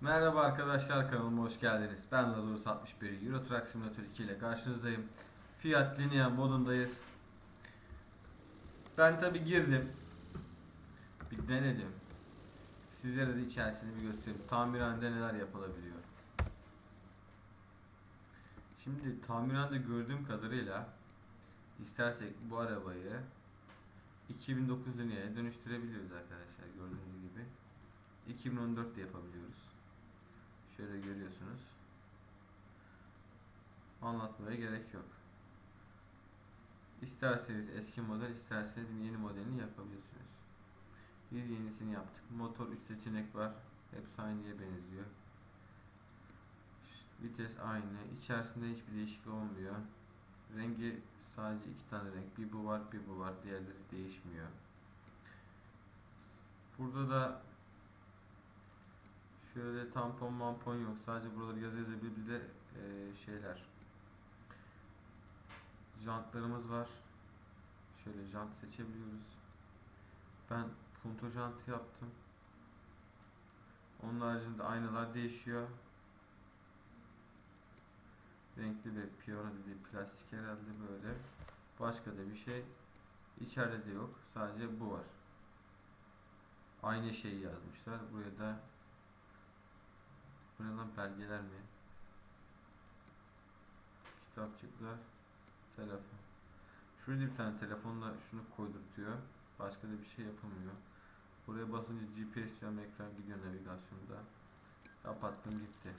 Merhaba arkadaşlar kanalıma hoş geldiniz. Ben Lazarus 61 Euro Truck Simulator 2 ile karşınızdayım. Fiat Linea modundayız. Ben tabi girdim. Bir denedim. Sizlere de içerisini bir göstereyim. Tamirhanede neler yapılabiliyor. Şimdi tamirhanede gördüğüm kadarıyla istersek bu arabayı 2009 Linea'ya dönüştürebiliyoruz arkadaşlar gördüğünüz gibi. 2014 de yapabiliyoruz. Şöyle görüyorsunuz. Anlatmaya gerek yok. İsterseniz eski model, isterseniz yeni modelini yapabilirsiniz. Biz yenisini yaptık. Motor 3 seçenek var. Hepsi aynıya benziyor. Vites aynı. İçerisinde hiçbir değişiklik olmuyor. Rengi sadece iki tane renk. Bir bu var, bir bu var. Diğerleri değişmiyor. Burada da Şöyle tampon mampon yok. Sadece buraları yazı yazabilir. Bir de eee, şeyler. Jantlarımız var. Şöyle jant seçebiliyoruz. Ben punto jantı yaptım. Onun haricinde aynalar değişiyor. Renkli ve piyano dediği plastik herhalde böyle. Başka da bir şey içeride de yok. Sadece bu var. Aynı şeyi yazmışlar. Buraya da bu ne lan belgeler mi? Kitapçıklar, telefon. Şurada bir tane telefonla şunu koydurtuyor. Başka da bir şey yapılmıyor. Buraya basınca GPS cam ekran gidiyor navigasyonda. Kapattım gitti.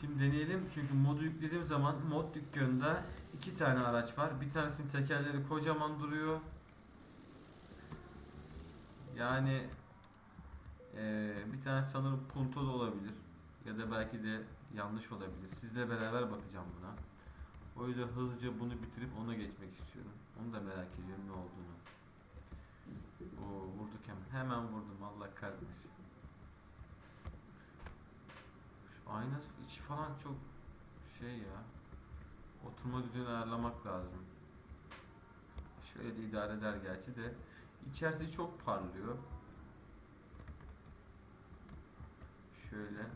Şimdi deneyelim çünkü modu yüklediğim zaman mod dükkanında iki tane araç var. Bir tanesinin tekerleri kocaman duruyor. Yani ee, bir tane sanırım punto da olabilir. Ya da belki de yanlış olabilir. Sizle beraber bakacağım buna. O yüzden hızlıca bunu bitirip ona geçmek istiyorum. Onu da merak ediyorum ne olduğunu. Oo vurduk hemen. Hemen vurdum Allah kahretmesin. Şu ayna içi falan çok şey ya. Oturma düzeni ayarlamak lazım. Şöyle de idare eder gerçi de. İçerisi çok parlıyor. Şöyle.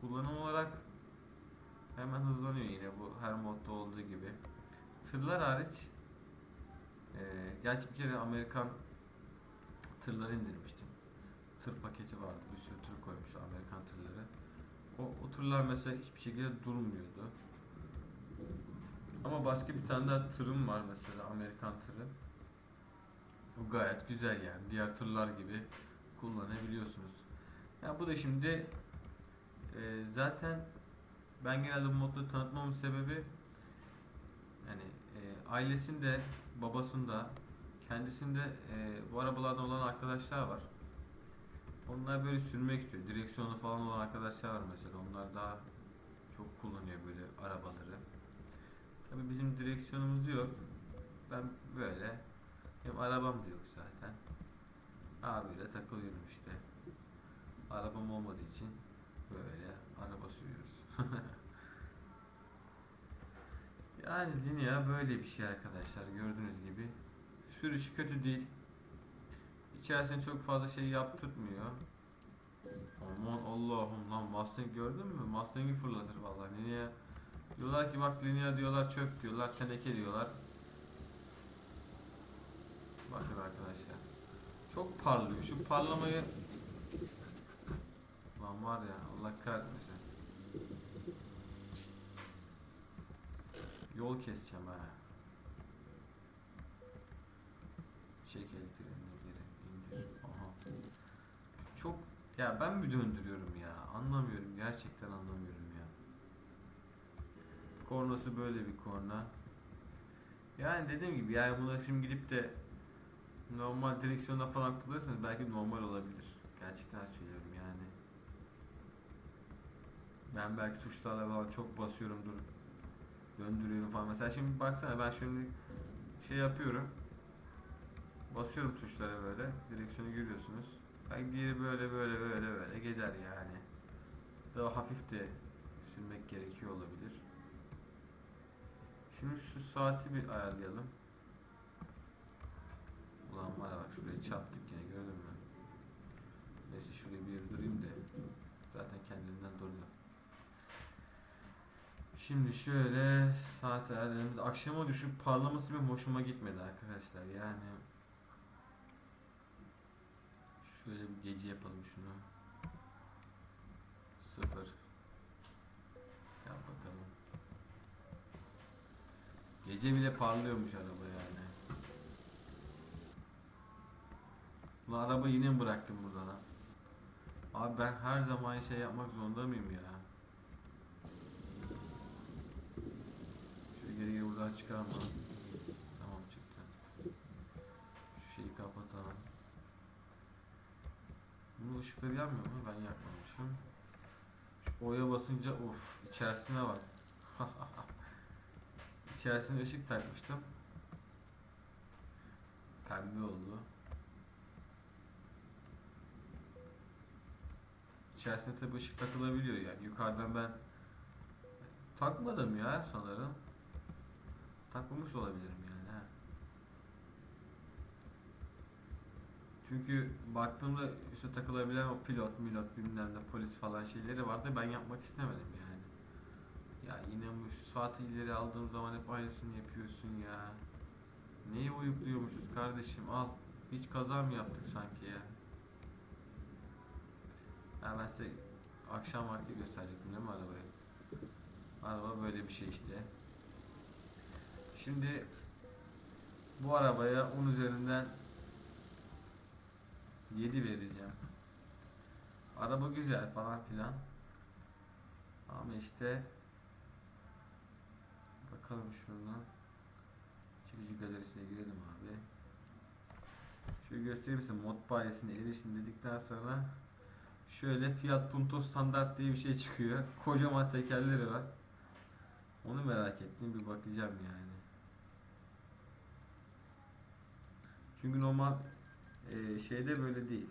Kullanım olarak hemen hızlanıyor yine bu her modda olduğu gibi. Tırlar hariç eee gerçi bir kere Amerikan tırları indirmiştim. Tır paketi vardı. Bir sürü tır koymuşlar Amerikan tırları. O, o tırlar mesela hiçbir şekilde durmuyordu. Ama başka bir tane daha tırım var mesela Amerikan tırı. O gayet güzel yani. Diğer tırlar gibi kullanabiliyorsunuz. Ya bu da şimdi e, zaten ben genelde bu modları tanıtmamın sebebi yani e, ailesinde, babasında, kendisinde e, bu arabalardan olan arkadaşlar var. Onlar böyle sürmek istiyor. Direksiyonu falan olan arkadaşlar var mesela. Onlar daha çok kullanıyor böyle arabaları. Tabii bizim direksiyonumuz yok. Ben böyle hem arabam da yok zaten. Abiyle takılıyorum işte. Arabam olmadığı için böyle araba sürüyoruz. yani Linea böyle bir şey arkadaşlar gördüğünüz gibi. Sürüşü kötü değil. İçerisine çok fazla şey yaptırmıyor. Aman Allah'ım lan Mustang gördün mü? Mustang'i fırlatır vallahi Linea. Diyorlar ki bak Linea diyorlar çöp diyorlar teneke diyorlar. Bakın arkadaşlar. Çok parlıyor. Şu parlamayı Lan var ya Allah kahretmesin. Yol keseceğim ha. Çek el ya ben mi döndürüyorum ya? Anlamıyorum. Gerçekten anlamıyorum ya. Kornası böyle bir korna. Yani dediğim gibi yani buna şimdi gidip de normal direksiyonda falan kullanırsanız belki normal olabilir. Gerçekten söylüyorum yani. Ben belki tuşlarla falan çok basıyorumdur. Döndürüyorum falan. Mesela şimdi baksana ben şimdi şey yapıyorum. Basıyorum tuşlara böyle. Direksiyonu görüyorsunuz. Belki diğeri böyle böyle böyle böyle gider yani. Daha hafif de değiştirmek gerekiyor olabilir. Şimdi şu saati bir ayarlayalım. Ulan var bak şuraya çarptık yine gördün mü? Neyse şuraya bir durayım da zaten kendiliğinden durdu. Şimdi şöyle saat ayarlayalım. Akşama düşüp parlaması benim hoşuma gitmedi arkadaşlar yani. Şöyle bir gece yapalım şunu. Sıfır. Yap bakalım. Gece bile parlıyormuş araba yani. Bu araba yine mi bıraktım burada lan? Abi ben her zaman şey yapmak zorunda mıyım ya? Şöyle geri buradan çıkarma. Tamam çıktı. Şu şeyi kapatalım. Bunun ışıkları yanmıyor mu? Ben yakmamışım. Şu O'ya basınca of içerisine bak. İçerisine ışık takmıştım. Pembe oldu. İçerisine tabi ışık takılabiliyor yani. Yukarıdan ben takmadım ya sanırım. Takmamış olabilirim yani. ha. Çünkü baktığımda üste takılabilen o pilot, milot bilmem ne polis falan şeyleri vardı. Ben yapmak istemedim yani. Ya yine bu saati ileri aldığım zaman hep aynısını yapıyorsun ya. Neyi uyukluyormuşuz kardeşim al. Hiç kaza mı yaptık sanki ya? Ha ben size akşam vakti gösterecektim değil mi arabayı? Araba böyle bir şey işte. Şimdi bu arabaya 10 üzerinden 7 vereceğim. Araba güzel falan filan. Ama işte bakalım şuradan. Çekici galerisine girelim abi. Şöyle göstereyim size mod bayisine erişin dedikten sonra şöyle Fiat Punto standart diye bir şey çıkıyor. Kocaman tekerleri var. Onu merak ettim bir bakacağım yani. Çünkü normal e, şeyde böyle değil.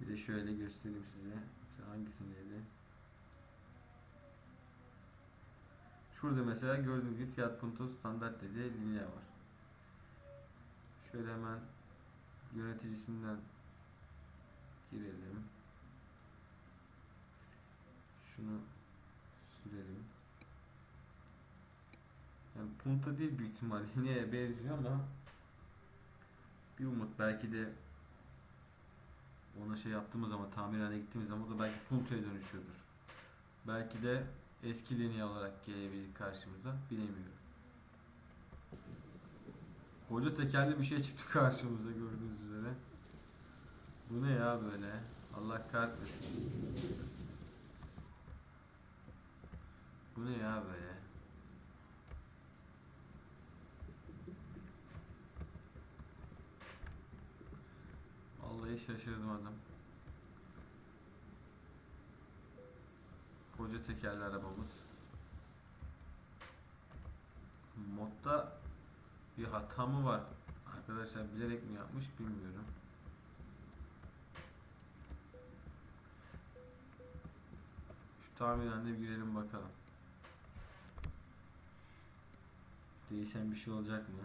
Bir de şöyle göstereyim size. Mesela hangisindeydi? Şurada mesela gördüğünüz gibi Fiat Punto standart dediği linye var. Şöyle hemen yöneticisinden girelim. Şunu sürelim. Yani Punto değil büyük ihtimal. Lineye benziyor ama bir umut belki de ona şey yaptığımız zaman tamirhaneye gittiğimiz zaman o da belki Punto'ya dönüşüyordur. Belki de eski linye olarak gelebilir karşımıza bilemiyorum. Koca tekerli bir şey çıktı karşımıza gördüğünüz üzere. Bu ne ya böyle? Allah kahretmesin. Bu ne ya böyle? Vallahi şaşırdım adam. Koca tekerli arabamız. Modda bir hata mı var? Arkadaşlar bilerek mi yapmış bilmiyorum. Şu tahminen bir girelim bakalım. Değişen bir şey olacak mı?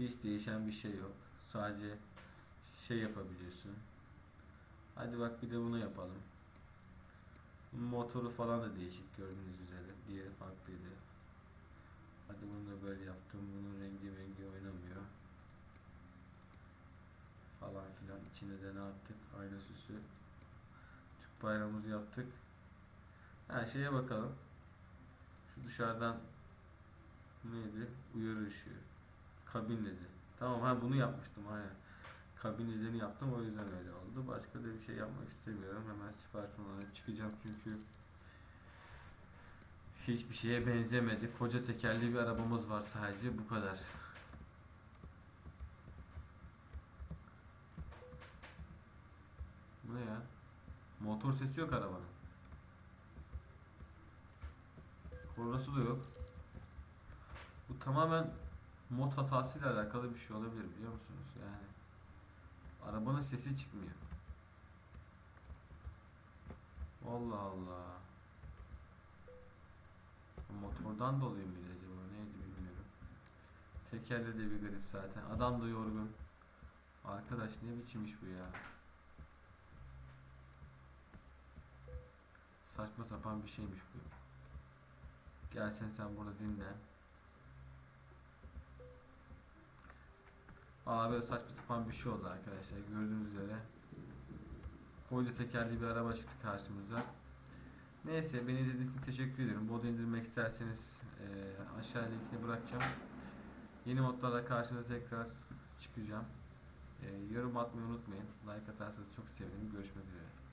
Hiç değişen bir şey yok. Sadece şey yapabiliyorsun. Hadi bak bir de bunu yapalım. Motoru falan da değişik gördüğünüz üzere. Diğeri farklıydı. Hadi bunu da böyle yaptım. Bunun rengi rengi oynamıyor. Falan filan. İçinde de ne yaptık? Ayna süsü. Türk bayrağımızı yaptık. Ha şeye bakalım. Şu dışarıdan neydi? Uyarı ışığı. Kabin dedi. Tamam ha bunu yapmıştım aynen. Kabin nedeni yaptım o yüzden öyle oldu. Başka da bir şey yapmak istemiyorum. Hemen siparişimi alıp çıkacağım çünkü hiçbir şeye benzemedi. Koca tekerli bir arabamız var sadece bu kadar. Bu ne ya? Motor sesi yok arabanın. Kornası da yok. Bu tamamen mod hatasıyla alakalı bir şey olabilir biliyor musunuz? Yani arabanın sesi çıkmıyor. Allah Allah. Motordan dolayı mıydı acaba? Neydi bilmiyorum. Tekerle de bir garip zaten. Adam da yorgun. Arkadaş ne biçim iş bu ya? Saçma sapan bir şeymiş bu. Gelsen sen burada dinle. Aa böyle saçma sapan bir şey oldu arkadaşlar. Gördüğünüz üzere. Koydu tekerli bir araba çıktı karşımıza. Neyse beni izlediğiniz için teşekkür ediyorum. Modu indirmek isterseniz eee aşağıya linkini bırakacağım. Yeni modlarla karşınıza tekrar çıkacağım. Eee yorum atmayı unutmayın. Like atarsanız çok sevinirim. Görüşmek üzere.